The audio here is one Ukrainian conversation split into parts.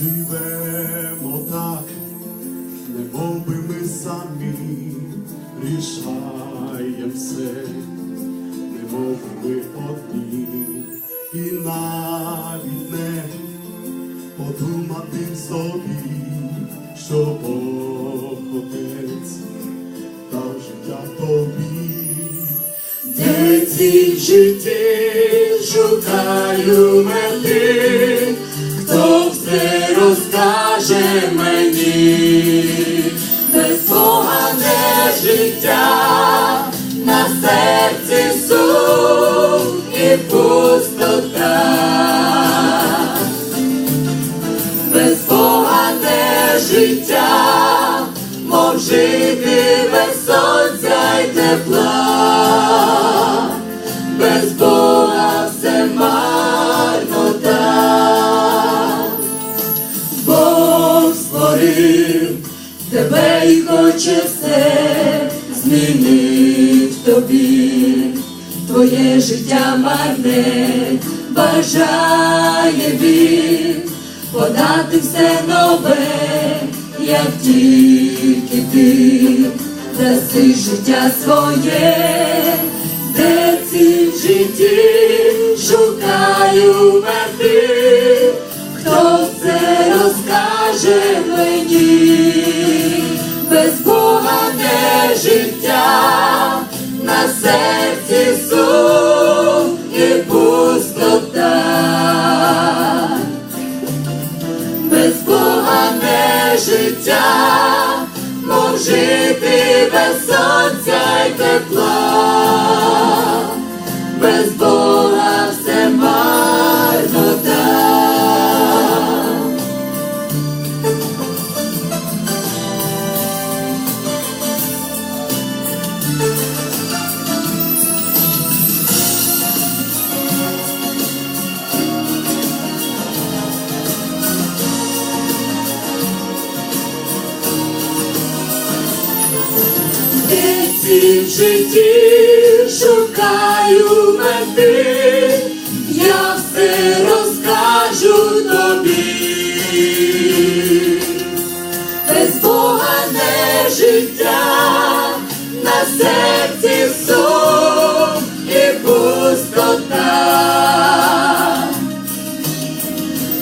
Живемо так, немов би ми самі рішаєм все, немов би ми одні, і навіть не подумати собі, що Бог Отець дав життя тобі. Де ці житті шукаю мети, розкаже мені, без Бога не життя, на серці сум тебе і хоче все змінить тобі. Твоє життя марне бажає він подати все нове, як тільки ти даси життя своє, де ці в житті шукаю мети, хто це розкаже мені, життя, мов жити без сонця й тепла, без Бога Десь в житті шукаю мети, я все розкажу тобі. Без Бога не життя, на серці сум і пустота.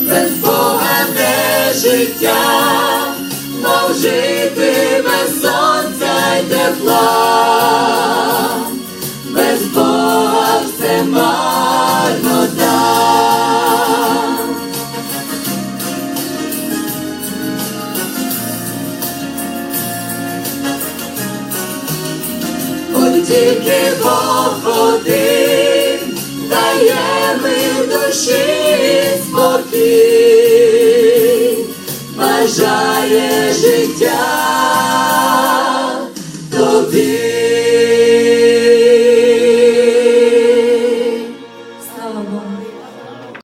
Без Бога не життя, мов жити без сонця й тепла, без Бога все марнота. От тільки Бог один дає ми душі спокій, бажає життя тобі.